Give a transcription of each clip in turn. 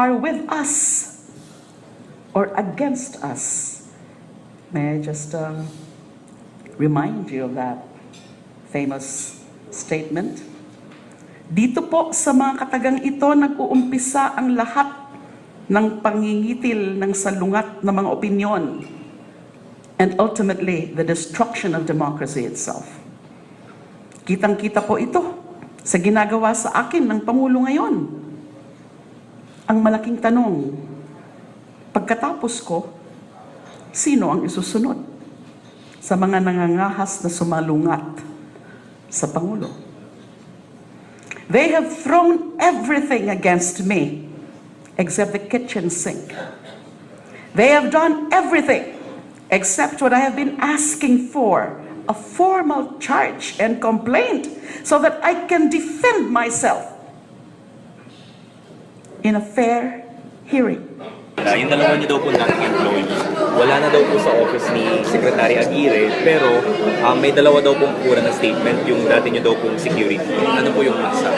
are with us or against us. May I just um, remind you of that famous statement? Dito po sa mga katagang ito nag-uumpisa ang lahat ng pangingitil ng salungat ng mga opinyon and ultimately the destruction of democracy itself. Kitang-kita po ito sa ginagawa sa akin ng Pangulo ngayon. Ang malaking tanong, pagkatapos ko, sino ang isusunod sa mga nangangahas na sumalungat sa Pangulo? They have thrown everything against me except the kitchen sink. They have done everything except what I have been asking for a formal charge and complaint so that I can defend myself in a fair hearing. Uh, yung dalawa niyo daw po dating employee, wala na daw po sa office ni Secretary Aguirre, pero um, may dalawa daw pong pura na statement, yung dati niyo daw pong security. Ano po yung nasa?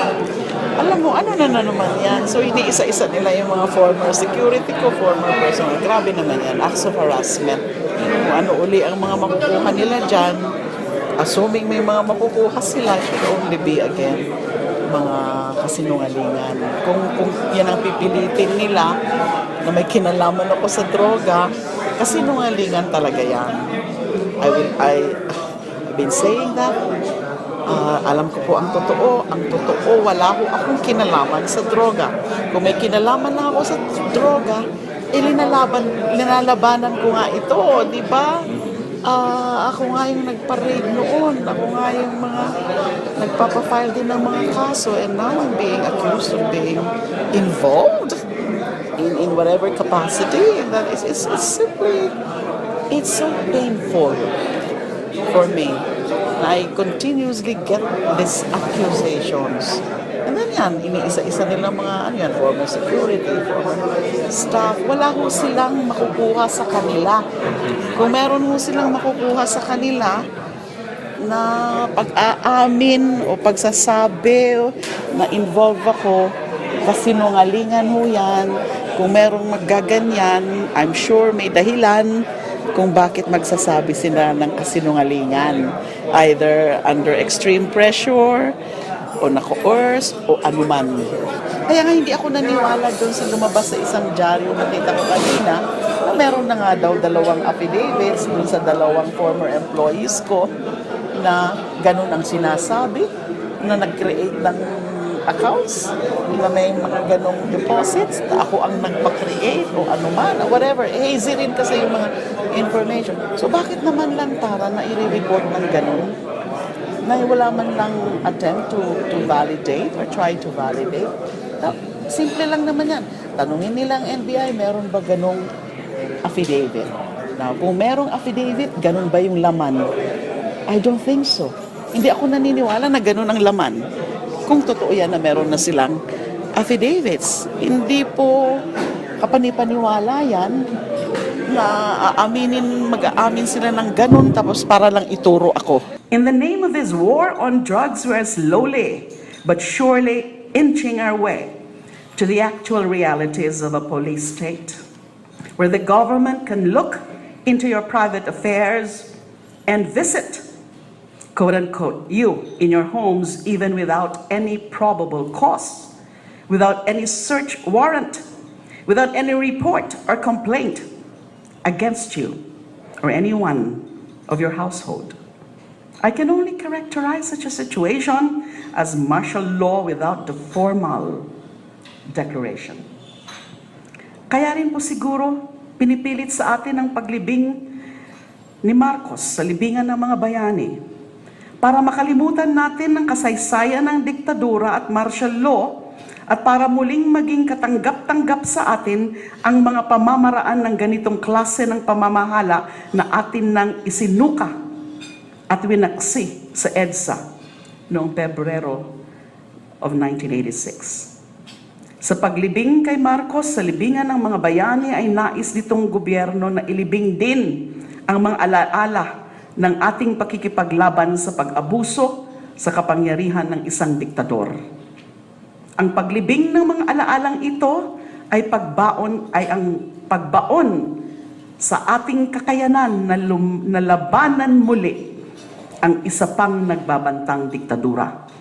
Alam mo, ano na na naman yan? So, iniisa-isa nila yung mga former security ko, former personnel. Grabe naman yan. Acts of harassment. Kung ano uli ang mga makukuha nila dyan, assuming may mga makukuha sila, it should only be again mga kasinungalingan. Kung, kung yan ang pipilitin nila, na may kinalaman ako sa droga, kasinungalingan talaga yan. I will, I, I've been saying that Ah, alam ko po ang totoo. Ang totoo, wala ko akong kinalaman sa droga. Kung may kinalaman na ako sa droga, eh, linalaban, linalabanan ko nga ito, di ba? Ah, ako nga yung nagparade noon. Ako nga yung mga nagpapafile din ng mga kaso and now I'm being accused of being involved in, in whatever capacity. And that is, it's, it's simply, it's so painful for me. I continuously get these accusations. And then yan, iniisa-isa nila mga ano yan, former security, former staff. Wala ho silang makukuha sa kanila. Kung meron ho silang makukuha sa kanila, na pag-aamin o pagsasabi o na involve ako, kasinungalingan ho yan. Kung merong magaganyan, I'm sure may dahilan kung bakit magsasabi sila ng kasinungalingan. Either under extreme pressure, o na-coerce, o anuman. Kaya nga hindi ako naniwala doon sa lumabas sa isang dyaryo nakita ko kanina na meron na nga daw dalawang affidavits doon sa dalawang former employees ko na ganun ang sinasabi, na nag-create ng accounts, na may mga ganong deposits, na ako ang nagpa-create o anuman, whatever. Hazy rin kasi yung mga information. So bakit naman lang tara na i-report ng ganun? Na wala man lang attempt to, to validate or try to validate. Ta- Simple lang naman yan. Tanungin nilang NBI, meron ba ganong affidavit? Now, kung merong affidavit, ganun ba yung laman? I don't think so. Hindi ako naniniwala na ganun ang laman. Kung totoo yan na meron na silang affidavits. Hindi po kapanipaniwala yan na aaminin, mag-aamin sila ng ganun tapos para lang ituro ako. In the name of this war on drugs, we are slowly but surely inching our way to the actual realities of a police state, where the government can look into your private affairs and visit, quote unquote, you in your homes even without any probable cause, without any search warrant, without any report or complaint against you or anyone of your household. I can only characterize such a situation as martial law without the formal declaration. Kaya rin po siguro pinipilit sa atin ang paglibing ni Marcos sa libingan ng mga bayani para makalimutan natin ang kasaysayan ng diktadura at martial law at para muling maging katanggap-tanggap sa atin ang mga pamamaraan ng ganitong klase ng pamamahala na atin nang isinuka at winaksi sa EDSA noong Pebrero of 1986. Sa paglibing kay Marcos sa libingan ng mga bayani ay nais nitong gobyerno na ilibing din ang mga alaala ng ating pakikipaglaban sa pag-abuso sa kapangyarihan ng isang diktador. Ang paglibing ng mga alaalang ito ay pagbaon ay ang pagbaon sa ating kakayanan na, lum, na labanan muli ang isa pang nagbabantang diktadura.